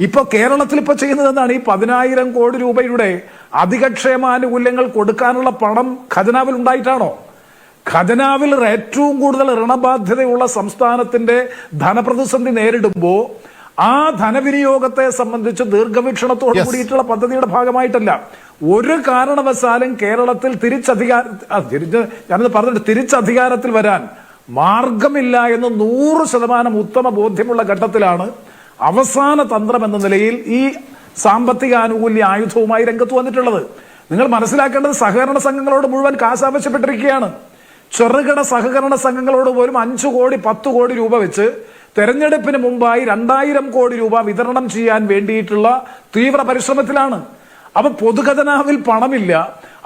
ഇപ്പൊ കേരളത്തിൽ ഇപ്പൊ ചെയ്യുന്നത് എന്താണ്? ഈ പതിനായിരം കോടി രൂപയുടെ അധികക്ഷേമാനുകൂല്യങ്ങൾ കൊടുക്കാനുള്ള പണം ഖജനാവിൽ ഉണ്ടായിട്ടാണോ? ഖജനാവിൽ ഏറ്റവും കൂടുതൽ ഋണബാധ്യതയുള്ള സംസ്ഥാനത്തിന്റെ ധനപ്രതിസന്ധി നേരിടുമ്പോ ആ ധനവിനിയോഗത്തെ സംബന്ധിച്ച് ദീർഘവീക്ഷണത്തോട് കൂടിയിട്ടുള്ള പദ്ധതിയുടെ ഭാഗമായിട്ടല്ല. ഒരു കാരണവശാലും കേരളത്തിൽ തിരിച്ചധികാര തിരിച്ച് ഞാനത് പറഞ്ഞിട്ട് തിരിച്ചധികാരത്തിൽ വരാൻ മാർഗമില്ല എന്ന് നൂറ് ശതമാനം ഉത്തമ ബോധ്യമുള്ള ഘട്ടത്തിലാണ് അവസാന തന്ത്രം എന്ന നിലയിൽ ഈ സാമ്പത്തിക ആനുകൂല്യ ആയുധവുമായി രംഗത്ത് വന്നിട്ടുള്ളത്. നിങ്ങൾ മനസ്സിലാക്കേണ്ടത് സഹകരണ സംഘങ്ങളോട് മുഴുവൻ കാശ് ആവശ്യപ്പെട്ടിരിക്കുകയാണ്. ചെറുകിട സഹകരണ സംഘങ്ങളോട് പോലും അഞ്ചു കോടി പത്ത് കോടി രൂപ വെച്ച് തെരഞ്ഞെടുപ്പിന് മുമ്പായി രണ്ടായിരം കോടി രൂപ വിതരണം ചെയ്യാൻ വേണ്ടിയിട്ടുള്ള തീവ്ര പരിശ്രമത്തിലാണ്. അപ്പൊ പൊതുഖജനാവിൽ പണമില്ല.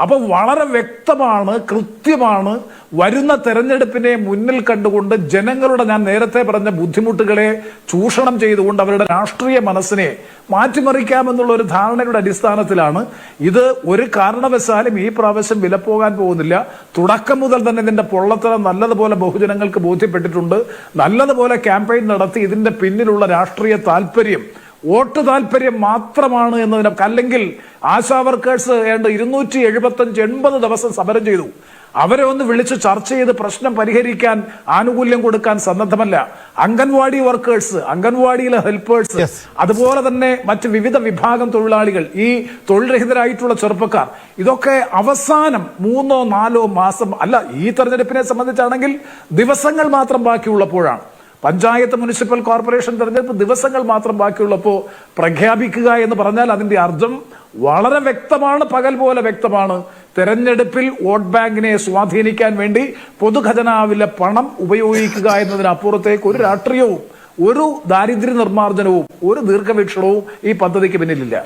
അപ്പൊ വളരെ വ്യക്തമാണ് കൃത്യമാണ്. വരുന്ന തെരഞ്ഞെടുപ്പിനെ മുന്നിൽ കണ്ടുകൊണ്ട് ജനങ്ങളുടെ ഞാൻ നേരത്തെ പറഞ്ഞ ബുദ്ധിമുട്ടുകളെ ചൂഷണം ചെയ്തുകൊണ്ട് അവരുടെ രാഷ്ട്രീയ മനസ്സിനെ മാറ്റിമറിക്കാമെന്നുള്ള ഒരു ധാരണയുടെ അടിസ്ഥാനത്തിലാണ്. ഇത് ഒരു കാരണവശാലും ഈ പ്രാവശ്യം വിലപ്പോകാൻ പോകുന്നില്ല. തുടക്കം മുതൽ തന്നെ ഇതിന്റെ പൊള്ളത്തരം നല്ലതുപോലെ ബഹുജനങ്ങൾക്ക് ബോധ്യപ്പെട്ടിട്ടുണ്ട്. നല്ലതുപോലെ ക്യാമ്പയിൻ നടത്തി ഇതിന്റെ പിന്നിലുള്ള രാഷ്ട്രീയ താല്പര്യം വോട്ട് താല്പര്യം മാത്രമാണ് എന്നതിന് അല്ലെങ്കിൽ ആശാ വർക്കേഴ്സ് ഏണ്ട് ഇരുന്നൂറ്റി എഴുപത്തഞ്ച് എൺപത് ദിവസം സമരം ചെയ്തു. അവരെ ഒന്ന് വിളിച്ച് ചർച്ച ചെയ്ത് പ്രശ്നം പരിഹരിക്കാൻ ആനുകൂല്യം കൊടുക്കാൻ സന്നദ്ധമല്ല. അംഗൻവാടി വർക്കേഴ്സ് അംഗൻവാടിയിലെ ഹെൽപ്പേഴ്സ് അതുപോലെ തന്നെ മറ്റ് വിവിധ വിഭാഗം തൊഴിലാളികൾ ഈ തൊഴിൽ രഹിതരായിട്ടുള്ള ചെറുപ്പക്കാർ. ഇതൊക്കെ അവസാനം മൂന്നോ നാലോ മാസം അല്ല ഈ തെരഞ്ഞെടുപ്പിനെ സംബന്ധിച്ചാണെങ്കിൽ ദിവസങ്ങൾ മാത്രം ബാക്കിയുള്ളപ്പോഴാണ്. പഞ്ചായത്ത് മുനിസിപ്പൽ കോർപ്പറേഷൻ തെരഞ്ഞെടുപ്പ് ദിവസങ്ങൾ മാത്രം ബാക്കിയുള്ളപ്പോൾ പ്രഖ്യാപിക്കുക എന്ന് പറഞ്ഞാൽ അതിന്റെ അർത്ഥം വളരെ വ്യക്തമാണ് പകൽ പോലെ വ്യക്തമാണ്. തെരഞ്ഞെടുപ്പിൽ വോട്ട് ബാങ്കിനെ സ്വാധീനിക്കാൻ വേണ്ടി പൊതുഖജനാവിലെ പണം ഉപയോഗിക്കുക എന്നതിനപ്പുറത്തേക്ക് ഒരു രാഷ്ട്രീയവും ഒരു ദാരിദ്ര്യ നിർമ്മാർജനവും ഒരു ദീർഘവീക്ഷണവും ഈ പദ്ധതിക്ക് പിന്നിലില്ല.